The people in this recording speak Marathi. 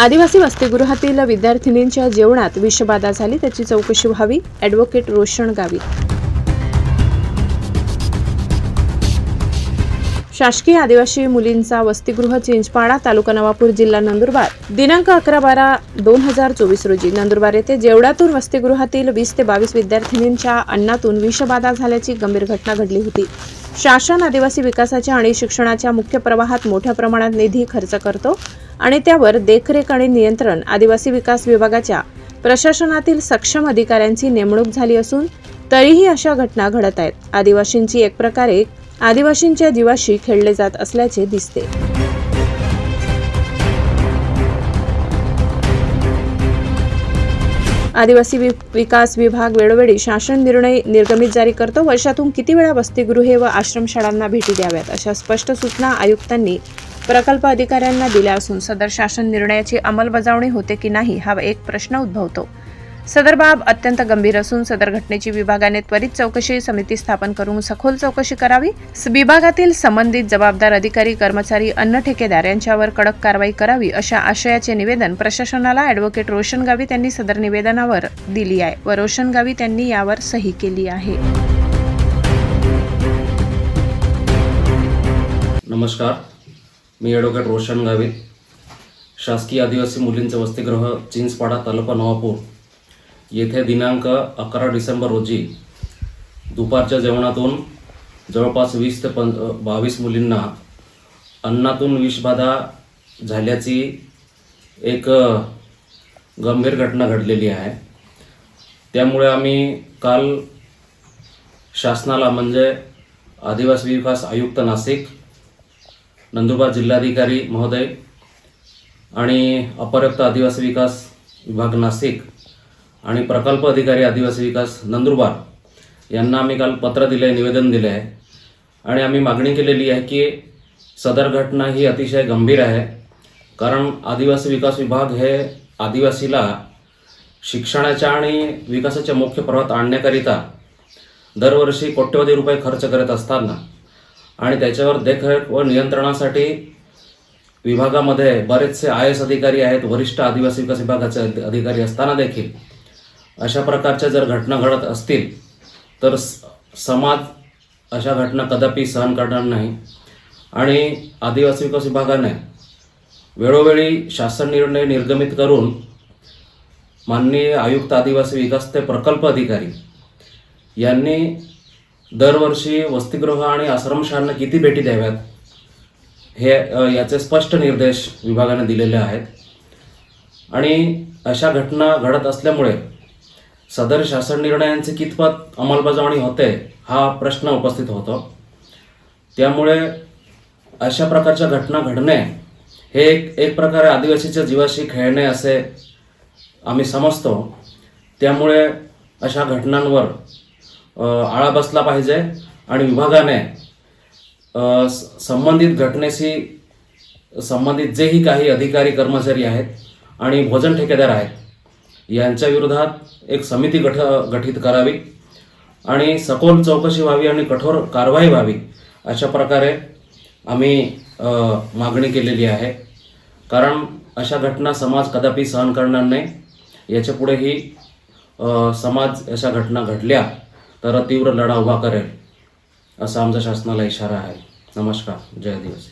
आदिवासी वसतिगृहातील विद्यार्थिनींच्या जेवणात विषबाधा झाली त्याची चौकशी व्हावी. ॲडव्होकेट रोशन गावी. शासकीय आदिवासी मुलींचा वसतिगृह चिंचपाडा तालुका नवापूर जिल्हा नंदुरबार. दिनांक अकरा बारा दोन हजार चोवीस रोजी नंदुरबार येथे जेवढातून वसतिगृहातील वीस ते बावीस विद्यार्थिनींच्या अन्नातून विषबाधा झाल्याची गंभीर घटना घडली होती. शासन आदिवासी विकासाच्या आणि शिक्षणाच्या मुख्य प्रवाहात मोठ्या प्रमाणात निधी खर्च करतो आणि त्यावर देखरेख आणि नियंत्रण आदिवासी विकास विभागाच्या प्रशासनातील सक्षम अधिकाऱ्यांची नेमणूक झाली असून तरीही अशा घटना घडत आहेत. आदिवासींची एक प्रकारे आदिवासींच्या जीवाशी खेळले जात असल्याचे दिसते. आदिवासी वि- विकास विभाग वेळोवेळी शासन निर्णय निर्गमित जारी करतो. वर्षातून किती वेळा वसतिगृहे व आश्रमशाळांना भेटी द्याव्यात? अशा स्पष्ट सूचना आयुक्तांनी प्रकल्प अधिकाऱ्यांना दिल्या असून सदर शासन निर्णयाची अंमलबजावणी होते की नाही हा एक प्रश्न उद्भवतो. सदर बाब अत्यंत गंभीर असून सदर घटनेची विभागाने त्वरित चौकशी समिती स्थापन करून सखोल चौकशी करावी. विभागातील संबंधित जबाबदार अधिकारी कर्मचारी अन्न ठेकेदार यांच्यावर कडक कारवाई करावी अशा आशयाचे निवेदन प्रशासनाला ॲडव्होकेट रोशन गावित यांनी सदर निवेदनावर दिली आहे व रोशन गावित यांनी यावर सही केली आहे. नमस्कार. मी ॲडव्होकेट रोशन गावित. शासकीय आदिवासी मुलींचे वसतिगृह चिंचपाडा तालुका नवापूर. येथे दिनांक अकरा डिसेंबर रोजी दुपारच्या जेवणातून जवळपास वीस ते पं बावीस मुलींना अन्नातून विषबाधा झाल्याची एक गंभीर घटना घडलेली आहे. त्यामुळे आम्ही काल शासनाला म्हणजे आदिवासी विकास आयुक्त नाशिक नंदुरबार जिल्हाधिकारी महोदय आणि अपरयुक्त आदिवासी विकास विभाग नाशिक आणि प्रकल्प अधिकारी आदिवासी विकास नंदुरबार यांना आम्ही काल पत्र दिलं आहे निवेदन दिलं आहे आणि आम्ही मागणी केलेली आहे की सदर घटना ही अतिशय गंभीर आहे. कारण आदिवासी विकास विभाग हे आदिवासीला शिक्षणाच्या आणि विकासाच्या मुख्य प्रवाहात आणण्याकरिता दरवर्षी कोट्यवधी रुपये खर्च करत असताना आणि त्याच्यावर देखरेख व नियंत्रणासाठी विभागामध्ये बरेचसे आय एस अधिकारी आहेत वरिष्ठ आदिवासी विकास विभागाचे अधिकारी असताना देखील अशा प्रकारच्या जर घटना घडत असतील तर स- समाज अशा घटना कदापि सहन करणार नाही. आणि आदिवासी विकास विभागाने वेळोवेळी शासन निर्णय निर्गमित करून माननीय आयुक्त आदिवासी विकास ते प्रकल्प अधिकारी यांनी दरवर्षी वसतिगृह आणि आश्रमशाळांना किती भेटी द्याव्यात हे याचे स्पष्ट निर्देश विभागाने दिलेले आहेत. आणि अशा घटना घडत असल्यामुळे सदर शासन निर्णयांची कितपत अंमलबजावणी होते हा प्रश्न उपस्थित होतो. त्यामुळे अशा प्रकारच्या घटना घडणे हे एक एक प्रकारे आदिवासीच्या जीवाशी खेळणे असे आम्ही समजतो. त्यामुळे अशा घटनांवर आळा बसला पाहिजे आणि विभागाने संबंधित घटनेशी संबंधित जेही काही अधिकारी कर्मचारी आहेत आणि भोजन ठेकेदार आहेत यांच्या विरोधात एक समिती गठ गठीत करावी आणि सखोल चौकशी व्हावी आणि कठोर कारवाई व्हावी अशा प्रकारे आम्ही मागणी केलेली आहे. कारण अशा घटना समाज कदापि सहन करणार नाही. याच्या पुढेही समाज अशा घटना घडल्या तर तीव्र लढा उभा करेल असा आमचा शासनाला इशारा आहे. नमस्कार. जय दिवस